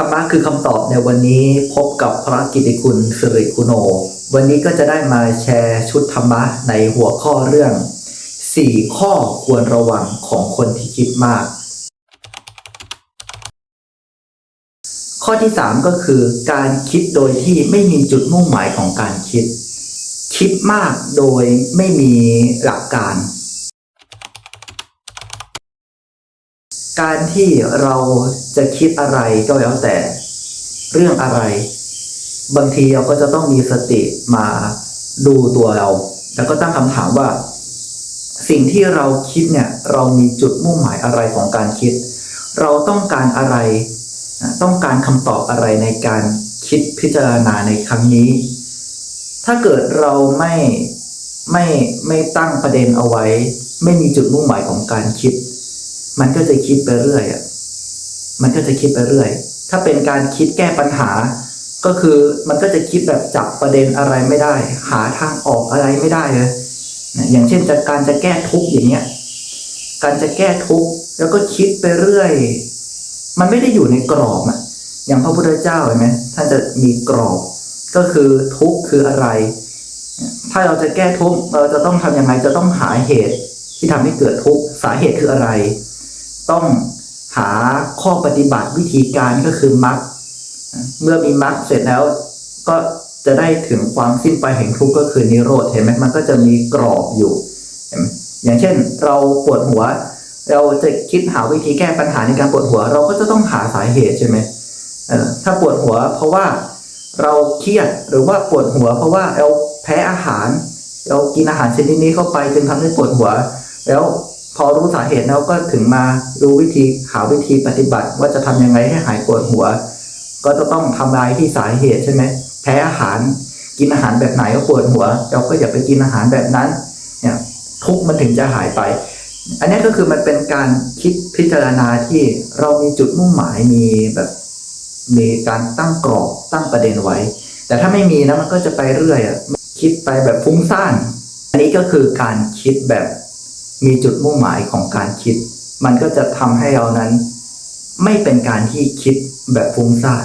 ธรรมะคือคำตอบในวันนี้พบกับพระกิติคุณสิริคุโน วันนี้ก็จะได้มาแชร์ชุดธรรมะในหัวข้อเรื่อง 4 ข้อควรระวังของคนที่คิดมาก ข้อที่ 3 ก็คือ การคิดโดยที่ไม่มีจุดมุ่งหมายของการคิด คิดมากโดยไม่มีหลักการ การที่เราจะคิดอะไรก็แล้วแต่ เรื่องอะไร บางทีเราก็จะต้องมีสติมาดูตัวเรา แล้วก็ตั้งคำถามว่า สิ่งที่เราคิดเนี่ย เรามีจุดมุ่งหมายอะไรของการคิด เราต้องการอะไร ต้องการคำตอบอะไรในการคิดพิจารณาในครั้งนี้ ถ้าเกิดเราไม่ไม่ไม่ตั้งประเด็นเอาไว้ ไม่มีจุดมุ่งหมายของการคิด มันก็จะคิดไปเรื่อยอะมันก็จะคิดไปเรื่อย ถ้าเป็นการคิดแก้ปัญหา ก็คือมันก็จะคิดแบบจับประเด็นอะไรไม่ได้ หาทางออกอะไรไม่ได้เลยอย่างเช่นจะการจะแก้ทุกข์อย่างเงี้ย การจะแก้ทุกข์แล้วก็คิดไปเรื่อย มันไม่ได้อยู่ในกรอบอะ อย่างพระพุทธเจ้าเห็นไหมท่านจะมีกรอบ ก็คือทุกข์คืออะไร ถ้าเราจะแก้ทุกข์เราจะต้องทำยังไงจะต้องหาเหตุที่ทำให้เกิดทุกข์สาเหตุคืออะไร ต้องหาข้อปฏิบัติวิธีการก็คือมรรคเมื่อมีมรรคเสร็จแล้วก็จะได้ถึงความสิ้นไปแห่งทุกข์ก็คือนิโรธเห็นไหมมันก็จะมีกรอบอยู่เห็นไหมอย่างเช่น เราปวดหัว เราจะคิดหาวิธีแก้ปัญหาในการปวดหัว เราก็จะต้องหาสาเหตุใช่ไหมเออถ้าปวดหัวเพราะว่าเราเครียดหรือว่าปวดหัว เพราะว่าเราแพ้อาหาร เรากินอาหารชนิดนี้เข้าไปจึงทำให้ปวดหัว แล้ว พอรู้สาเหตุแล้วก็ถึงมารู้วิธีหาวิธีปฏิบัติ ว่าจะทำยังไงให้หายปวดหัว ก็จะต้องทำลายที่สาเหตุใช่ไหมแพ้อาหารกินอาหารแบบไหนก็ปวดหัว เราก็อย่าไปกินอาหารแบบนั้นเนี่ยทุกมันถึงจะหายไป อันนี้ก็คือมันเป็นการคิดพิจารณาที่เรามีจุดมุ่งหมายมีแบบมีการตั้งกรอบตั้งประเด็นไว้ แต่ถ้าไม่มีนะมันก็จะไปเรื่อยอะคิดไปแบบฟุ้งซ่าน อันนี้ก็คือการคิดแบบ มีจุดมุ่งหมายของการคิด มันก็จะทำให้เรานั้น ไม่เป็นการที่คิดแบบฟุ้งซ่าน